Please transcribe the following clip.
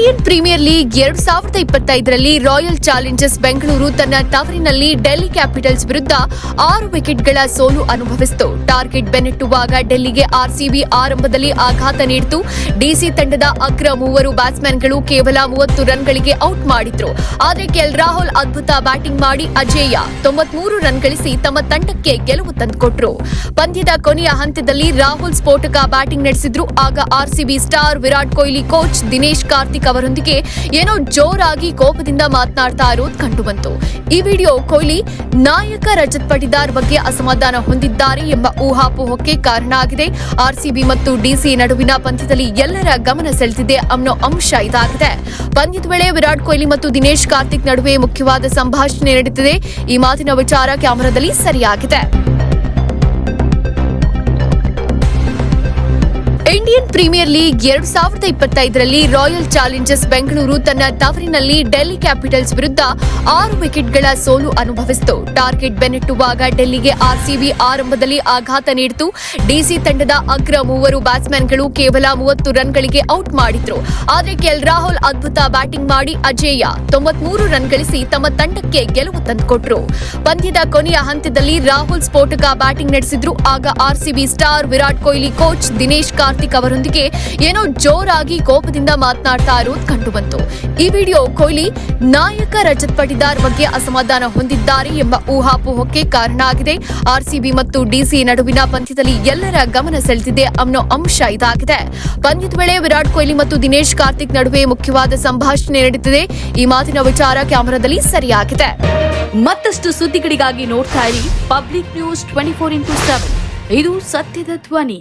Indian premier league ಎರಡ್ ಸಾವಿರದ ಇಪ್ಪತ್ತೈದರಲ್ಲಿ royal Challengers Bengaluru ತನ್ನ ತವರಿನಲ್ಲಿ ಡೆಲ್ಲಿ ಕ್ಯಾಪಿಟಲ್ಸ್ ವಿರುದ್ಧ ಆರು ವಿಕೆಟ್ಗಳ ಸೋಲು ಅನುಭವಿಸಿತು. ಟಾರ್ಗೆಟ್ ಬೆನ್ನಟ್ಟುವಾಗ ಡೆಲ್ಲಿಗೆ ಆರ್ಸಿಬಿ ಆರಂಭದಲ್ಲಿ ಆಘಾತ ನೀಡಿತು. ಡಿಸಿ ತಂಡದ ಅಗ್ರ ಮೂವರು ಬ್ಯಾಟ್ಸ್ಮನ್ಗಳು ಕೇವಲ ಮೂವತ್ತು ರನ್ಗಳಿಗೆ ಔಟ್ ಮಾಡಿದ್ರು. ಆದರೆ ಕೆಲ್ ರಾಹುಲ್ ಅದ್ಭುತ ಬ್ಯಾಟಿಂಗ್ ಮಾಡಿ ಅಜೇಯ ತೊಂಬತ್ಮೂರು ರನ್ ಗಳಿಸಿ ತಮ್ಮ ತಂಡಕ್ಕೆ ಗೆಲುವು ತಂದುಕೊಟ್ರು. ಪಂದ್ಯದ ಕೊನೆಯ ಹಂತದಲ್ಲಿ ರಾಹುಲ್ ಸ್ಫೋಟಕ ಬ್ಯಾಟಿಂಗ್ ನಡೆಸಿದ್ರು. ಆಗ RCB star Virat Kohli coach Dinesh Karthik ಅವರೊಂದಿಗೆ ಏನೋ ಜೋರಾಗಿ ಕೋಪದಿಂದ ಮಾತನಾಡ್ತಾ ಇರೋದು ಕಂಡುಬಂತು. ಈ ವಿಡಿಯೋ ಕೊಹ್ಲಿ ನಾಯಕ ರಜತ್ ಪಟಿದಾರ್ ಬಗ್ಗೆ ಅಸಮಾಧಾನ ಹೊಂದಿದ್ದಾರೆ ಎಂಬ ಊಹಾಪೋಹಕ್ಕೆ ಕಾರಣ ಆಗಿದೆ. ಆರ್ಸಿಬಿ ಮತ್ತು ಡಿಸಿ ನಡುವಿನ ಪಂದ್ಯದಲ್ಲಿ ಎಲ್ಲರ ಗಮನ ಸೆಳೆದಿದೆ ಅನ್ನೋ ಅಂಶ ಇದಾಗಿದೆ. ಪಂದ್ಯದ ವೇಳೆ ವಿರಾಟ್ ಕೊಹ್ಲಿ ಮತ್ತು ದಿನೇಶ್ ಕಾರ್ತಿಕ್ ನಡುವೆ ಮುಖ್ಯವಾದ ಸಂಭಾಷಣೆ ನಡೆದಿದೆ. ಈ ಮಾತಿನ ವಿಚಾರ ಕ್ಯಾಮೆರಾದಲ್ಲಿ ಸರಿಯಾಗಿದೆ. ಇಂಡಿಯನ್ ಪ್ರೀಮಿಯರ್ ಲೀಗ್ ಎರಡ್ ಸಾವಿರದ ಇಪ್ಪತ್ತೈದರಲ್ಲಿ ರಾಯಲ್ ಚಾಲೆಂಜರ್ಸ್ ಬೆಂಗಳೂರು ತನ್ನ ತವರಿನಲ್ಲಿ ಡೆಲ್ಲಿ ಕ್ಯಾಪಿಟಲ್ಸ್ ವಿರುದ್ಧ ಆರು ವಿಕೆಟ್ಗಳ ಸೋಲು ಅನುಭವಿಸಿತು. ಟಾರ್ಗೆಟ್ ಬೆನ್ನಟ್ಟುವಾಗ ಡೆಲ್ಲಿಗೆ ಆರ್ಸಿಬಿ ಆರಂಭದಲ್ಲಿ ಆಘಾತ ನೀಡಿತು. ಡಿಸಿ ತಂಡದ ಅಗ್ರ ಮೂವರು ಬ್ಯಾಟ್ಸ್ಮನ್ಗಳು ಕೇವಲ ಮೂವತ್ತು ರನ್ಗಳಿಗೆ ಔಟ್ ಮಾಡಿದ್ರು. ಆದರೆ ಕೆಎಲ್ ರಾಹುಲ್ ಅದ್ಭುತ ಬ್ಯಾಟಿಂಗ್ ಮಾಡಿ ಅಜೇಯ ತೊಂಬತ್ಮೂರು ರನ್ ಗಳಿಸಿ ತಮ್ಮ ತಂಡಕ್ಕೆ ಗೆಲುವು ತಂದುಕೊಟ್ರು. ಪಂದ್ಯದ ಕೊನೆಯ ಹಂತದಲ್ಲಿ ರಾಹುಲ್ ಸ್ಫೋಟಕ ಬ್ಯಾಟಿಂಗ್ ನಡೆಸಿದ್ರು. ಆಗ RCB star Virat Kohli coach Dinesh Karthik ಅವರೊಂದಿಗೆ ಏನೋ ಜೋರಾಗಿ ಕೋಪದಿಂದ ಮಾತನಾಡ್ತಾ ಇರೋದು ಕಂಡುಬಂತು. ಈ ವಿಡಿಯೋ ಕೊಹ್ಲಿ ನಾಯಕ ರಜತ್ ಪಟಿದಾರ್ ಬಗ್ಗೆ ಅಸಮಾಧಾನ ಹೊಂದಿದ್ದಾರೆ ಎಂಬ ಊಹಾಪೋಹಕ್ಕೆ ಕಾರಣ ಆಗಿದೆ. ಆರ್ಸಿಬಿ ಮತ್ತು ಡಿಸಿ ನಡುವಿನ ಪಂದ್ಯದಲ್ಲಿ ಎಲ್ಲರ ಗಮನ ಸೆಳೆದಿದೆ ಅನ್ನೋ ಅಂಶ ಇದಾಗಿದೆ. ಪಂದ್ಯದ ವೇಳೆ ವಿರಾಟ್ ಕೊಹ್ಲಿ ಮತ್ತು ದಿನೇಶ್ ಕಾರ್ತಿಕ್ ನಡುವೆ ಮುಖ್ಯವಾದ ಸಂಭಾಷಣೆ ನಡೆದಿದೆ. ಈ ಮಾತಿನ ವಿಚಾರ ಕ್ಯಾಮೆರಾದಲ್ಲಿ ಸರಿಯಾಗಿದೆ. ಮತ್ತಷ್ಟು ಸುದ್ದಿಗಳಿಗಾಗಿ ನೋಡ್ತಾ ಇರಿ public news twenty four into seven. ಇದು ಸತ್ಯದ ಧ್ವನಿ.